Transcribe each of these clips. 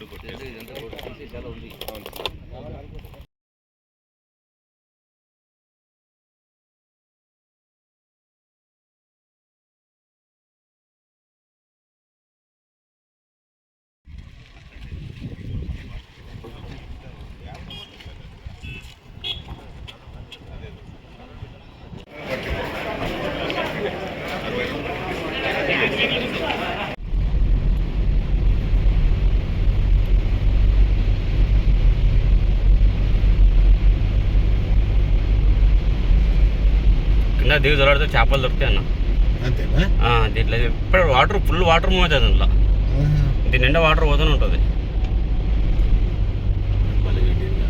ఇదంతా కూడా దిగు దొరడితే చేపలు దొరుకుతాయి అన్న అంతేనా ఆ, దీంట్లో ఇప్పుడు వాటర్ ఫుల్ వాటర్ మూవ్ అవుతుంది అందులో. దీని నిండా వాటర్ పోతూనే ఉంటుంది భలే పెట్టిండ్రు.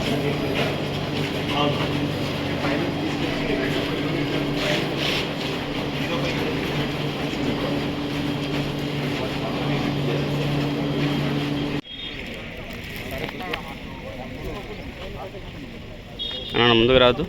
అన్న ముందుకు రాదు అన్న ముందుకు రాదు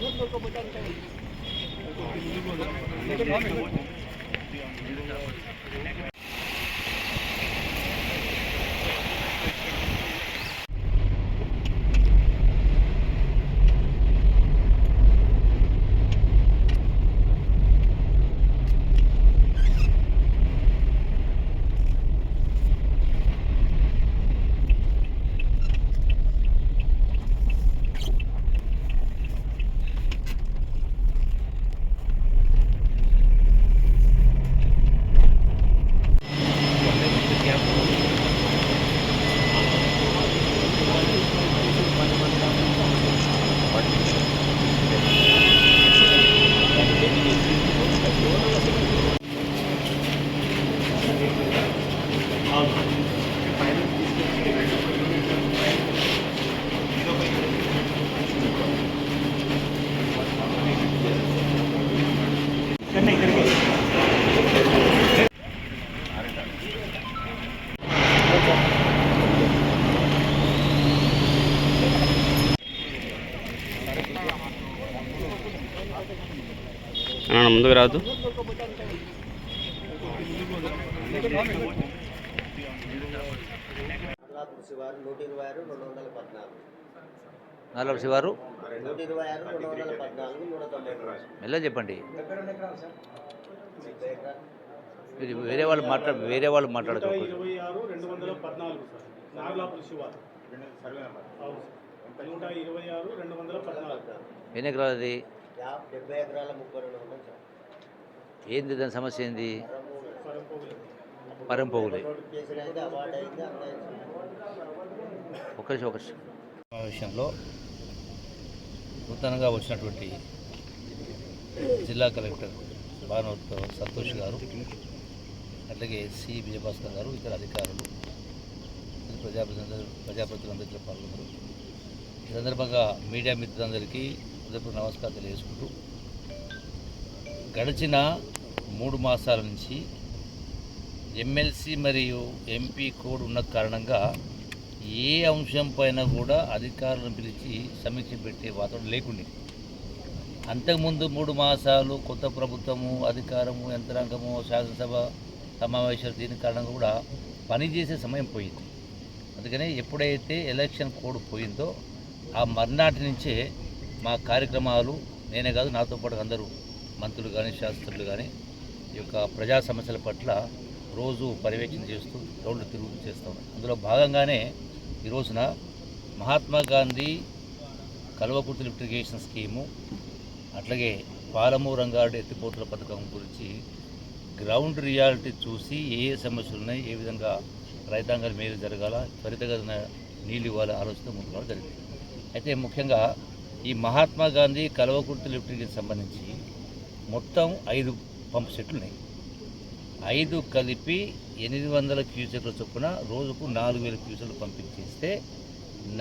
అల్లాపూర్ శివారు నూట ఇరవై ఆరు రెండు వందల పద్నాలుగు నాలుగు శివారు నూట ఇరవై ఆరు రెండు వందల పద్నాలుగు నూట తొంభై మూడు మెల్ల చెప్పండి. వేరే వాళ్ళు మాట్లాడ వేరే వాళ్ళు మాట్లాడచ్చు ఎన్ని ఎకరాలు అది? డెబ్బై ఎకరాల ముప్పై రెండు వందలు సార్ ఏంది దాని సమస్య ఏంది? పరంపోగులు. అన్నీ ఒక. సమావేశంలో నూతనంగా వచ్చినటువంటి జిల్లా కలెక్టర్ భానువత్ సంతోష్ గారు అట్లాగే సి. విజయభాస్కర్ గారు ఇతర అధికారులు ప్రజాప్రతినిధులు ప్రజాప్రతినిధులందరితో పాల్గొన్నారు. ఈ సందర్భంగా మీడియా మిత్రులందరికీ హృదయపూర్వక నమస్కారం తెలియజేసుకుంటూ గడిచిన మూడు మాసాల నుంచి ఎమ్మెల్సీ మరియు ఎంపీ కోడ్ ఉన్న కారణంగా ఏ అంశం పైన కూడా అధికారులను పిలిచి సమీక్ష పెట్టే వాతావరణం లేకుండే. అంతకుముందు మూడు మాసాలు కొత్త ప్రభుత్వము అధికారము యంత్రాంగము శాసనసభ సమావేశాలు దీని కారణంగా కూడా పనిచేసే సమయం పోయింది. అందుకని ఎప్పుడైతే ఎలక్షన్ కోడ్ పోయిందో ఆ మర్నాటి నుంచే మా కార్యక్రమాలు నేనే కాదు నాతో పాటు అందరూ మంత్రులు కానీ శాస్త్రులు కానీ ఈ యొక్క ప్రజా సమస్యల పట్ల రోజు పర్యవేక్షణ చేస్తూ రోడ్లు తిరుగుతూ చేస్తాం అందులో భాగంగానే ఈ రోజున Mahatma Gandhi Kalwakurthy lift irrigation scheme అట్లాగే పాలము రంగారెడ్డి ఎత్తిపోతుల పథకం గురించి గ్రౌండ్ రియాలిటీ చూసి ఏ ఏ సమస్యలు ఉన్నాయి ఏ విధంగా రైతాంగాలు మేలు జరగాల త్వరితగతిన నీళ్ళు ఇవ్వాలి ఆలోచన ముందుకు జరిగింది. అయితే ముఖ్యంగా ఈ మహాత్మా గాంధీ కలవకుర్తి లిఫ్ట్కి సంబంధించి మొత్తం ఐదు పంప్ సెట్లు ఉన్నాయి ఐదు కలిపి ఎనిమిది వందల క్యూసెక్ల చొప్పున రోజుకు నాలుగు వేల క్యూసెక్లు పంపించేస్తే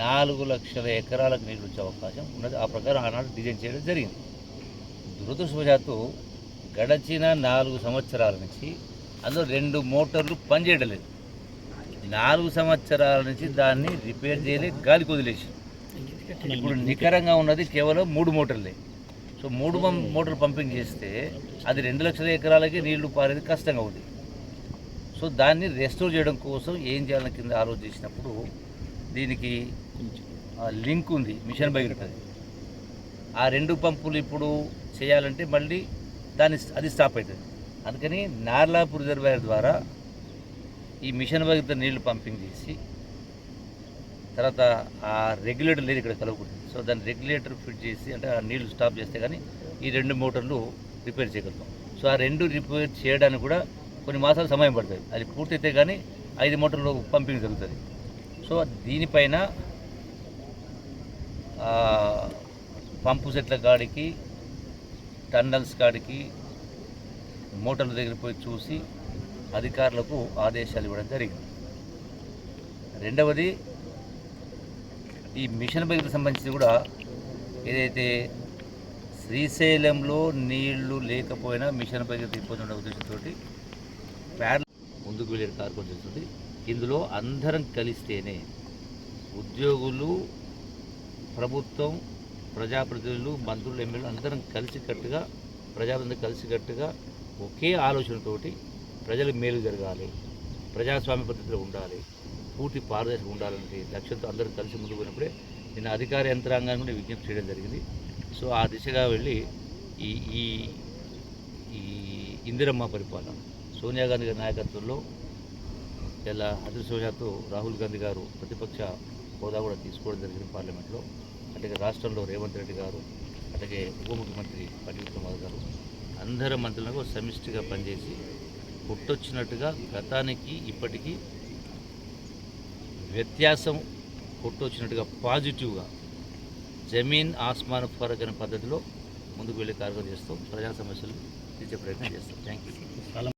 నాలుగు లక్షల ఎకరాలకు నీళ్ళు వచ్చే అవకాశం ఉన్నది. ఆ ప్రకారం ఆనాడు డిజైన్ చేయడం జరిగింది. దురదృష్టవశాత్తు గడచిన నాలుగు సంవత్సరాల నుంచి అందులో రెండు మోటార్లు పనిచేయడం లేదు. నాలుగు సంవత్సరాల నుంచి దాన్ని రిపేర్ చేయలే గాలికి వదిలేసింది. ఇప్పుడు నికరంగా ఉన్నది కేవలం మూడు మోటార్లే. సో మూడు మోటార్లు పంపింగ్ చేస్తే అది రెండు లక్షల ఎకరాలకి నీళ్ళు పారేది కష్టంగా ఉంది. సో దాన్ని రెస్టోర్ చేయడం కోసం ఏం చేయాలని కింద ఆలోచించినప్పుడు దీనికి లింక్ ఉంది మిషన్ బయలుతుంది ఆ రెండు పంపులు ఇప్పుడు చేయాలంటే మళ్ళీ దాన్ని అది స్టాప్ అవుతుంది అందుకని నార్లాపూర్ రిజర్వాయర్ ద్వారా ఈ మిషన్ భగీరథ నీళ్ళు పంపింగ్ చేసి తర్వాత ఆ రెగ్యులేటర్ లేదు ఇక్కడ కలవకూడదు. సో దాన్ని రెగ్యులేటర్ ఫిట్ చేసి అంటే ఆ నీళ్ళు స్టాప్ చేస్తే కానీ ఈ రెండు మోటార్లు రిపేర్ చేయగలుగుతాం. సో ఆ రెండు రిపేర్ చేయడానికి కూడా కొన్ని మాసాలు సమయం పడుతుంది. అది పూర్తయితే కానీ ఐదు మోటార్లు పంపింగ్ జరుగుతుంది. సో దీనిపైన పంపు సెట్ల కాడికి టన్నల్స్ కాడికి మోటార్ల దగ్గర పోయి చూసి అధికారులకు ఆదేశాలు ఇవ్వడం జరిగింది. రెండవది ఈ మిషన్ బయటకు సంబంధించి కూడా ఏదైతే శ్రీశైలంలో నీళ్ళు లేకపోయినా మిషన్ భగీరథ ఇబ్బంది ఉండే ఉద్దేశంతో ప్యార్ ముందుకు వెళ్ళే కార్యక్రమం చేస్తుంది. ఇందులో అందరం కలిస్తేనే ఉద్యోగులు ప్రభుత్వం ప్రజాప్రతినిధులు మంత్రులు ఎమ్మెల్యేలు అందరం కలిసికట్టుగా ప్రజాప్రతినిధులు కలిసికట్టుగా ఒకే ఆలోచనతోటి ప్రజలకు మేలు జరగాలి ప్రజాస్వామ్య పద్ధతిలో ఉండాలి. పూర్తి పారదర్శకంగా ఉండాలంటే లక్ష్యంతో అందరూ కలిసి ముందుకు పోయినప్పుడే నిన్న అధికార యంత్రాంగాన్ని కూడా విజ్ఞప్తి చేయడం జరిగింది. సో ఆ దిశగా వెళ్ళి ఈ ఈ ఈ ఇందిరమ్మ పరిపాలన సోనియా గాంధీ గారి నాయకత్వంలో ఇలా అదృష్టవశాత్తు రాహుల్ గాంధీ గారు ప్రతిపక్ష హోదా కూడా తీసుకోవడం జరిగింది పార్లమెంట్లో. అట్లాగే రాష్ట్రంలో రేవంత్ రెడ్డి గారు అట్లాగే ఉప ముఖ్యమంత్రి పట్టి విక్రమార్ గారు అందరి మంత్రులకు సమిష్టిగా పనిచేసి పుట్టొచ్చినట్టుగా గతానికి ఇప్పటికీ వ్యత్యాసం కొట్టొచ్చినట్టుగా పాజిటివ్గా జమీన్ ఆస్మాన్ ఫరక్ అనే పద్ధతిలో ముందుకు వెళ్ళే కార్యక్రమం చేస్తాం. ప్రజా సమస్యలు తీర్చే ప్రయత్నం చేస్తాం. Thank you